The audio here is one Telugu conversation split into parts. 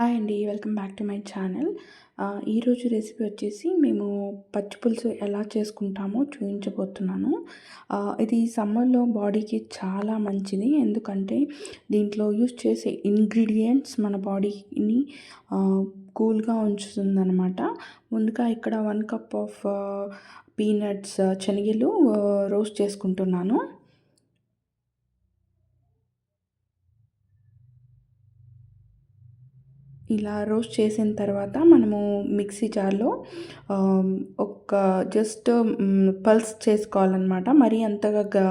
హాయ్ అండి welcome back to my channel. ఈరోజు రెసిపీ వచ్చేసి మేము పచ్చి పులుసు ఎలా చేసుకుంటామో చూపించబోతున్నాను ఇది సమ్మర్లో బాడీకి చాలా మంచిది. ఎందుకంటే దీంట్లో యూస్ చేసే ఇంగ్రీడియంట్స్ మన బాడీని కూల్గా ఉంచుతుందన్నమాట. ముందుగా ఇక్కడ వన్ కప్ ఆఫ్ పీనట్స్ శనగలు రోస్ట్ చేసుకుంటున్నాను. ఇలా రోస్ట్ చేసిన తర్వాత మనము మిక్సీ జార్లో ఒక జస్ట్ పల్స్ చేసుకోవాలన్నమాట. మరీ అంతగా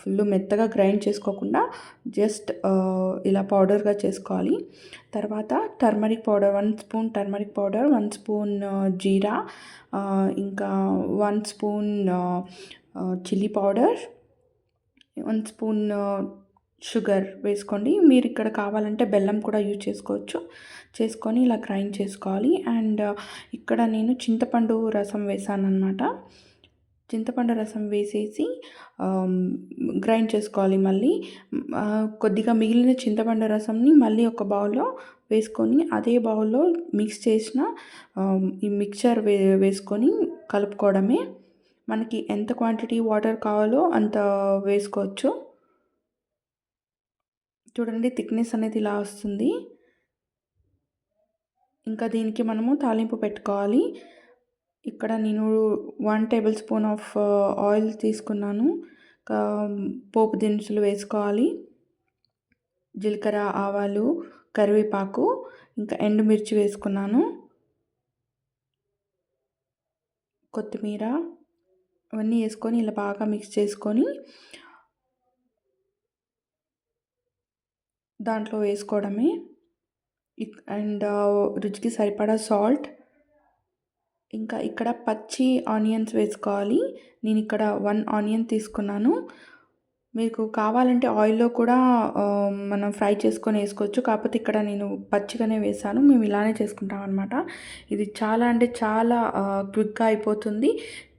ఫుల్ మెత్తగా గ్రైండ్ చేసుకోకుండా జస్ట్ ఇలా పౌడర్గా చేసుకోవాలి. తర్వాత turmeric powder one spoon turmeric powder one spoon jeera ఇంకా one spoon chilli powder one spoon sugar వేసుకోండి. మీరు ఇక్కడ కావాలంటే బెల్లం కూడా యూజ్ చేసుకోవచ్చు. చేసుకొని ఇలా గ్రైండ్ చేసుకోవాలి. అండ్ uh, ఇక్కడ నేను చింతపండు రసం వేసాను అనమాట చింతపండు రసం వేసేసి um, గ్రైండ్ చేసుకోవాలి మళ్ళీ. కొద్దిగా మిగిలిన చింతపండు రసంని మళ్ళీ ఒక బౌల్లో వేసుకొని అదే బౌల్లో మిక్స్ చేసిన um, ఈ మిక్చర్ వే వేసుకొని కలుపుకోవడమే. మనకి ఎంత క్వాంటిటీ వాటర్ కావాలో అంత వేసుకోవచ్చు. చూడండి థిక్నెస్ అనేది ఇలా వస్తుంది. ఇంకా దీనికి మనము తాలింపు పెట్టుకోవాలి. ఇక్కడ నేను one tablespoon of oil తీసుకున్నాను. పోపు దినుసులు వేసుకోవాలి. జీలకర్ర ఆవాలు కరివేపాకు ఇంకా ఎండుమిర్చి వేసుకున్నాను. కొత్తిమీర అవన్నీ వేసుకొని ఇలా బాగా మిక్స్ చేసుకొని దాంట్లో వేసుకోవడమే. అండ్ రుచికి సరిపడా సాల్ట్. ఇంకా ఇక్కడ పచ్చి ఆనియన్స్ వేసుకోవాలి. నేను ఇక్కడ వన్ ఆనియన్ తీసుకున్నాను. మీకు కావాలంటే ఆయిల్లో కూడా మనం ఫ్రై చేసుకొని వేసుకోవచ్చు. కాకపోతే ఇక్కడ నేను పచ్చిగానే వేసాను. మేము ఇలానే చేసుకుంటాం అనమాట ఇది చాలా అంటే చాలా క్విక్గా అయిపోతుంది.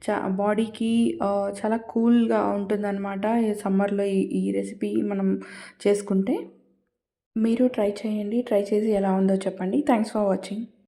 చా బాడీకి చాలా కూల్గా ఉంటుందన్నమాట అనమాట సమ్మర్లో ఈ ఈ రెసిపీ మనం చేసుకుంటే. మీరు ట్రై చేయండి ట్రై చేసి ఎలా ఉందో చెప్పండి. Thanks for watching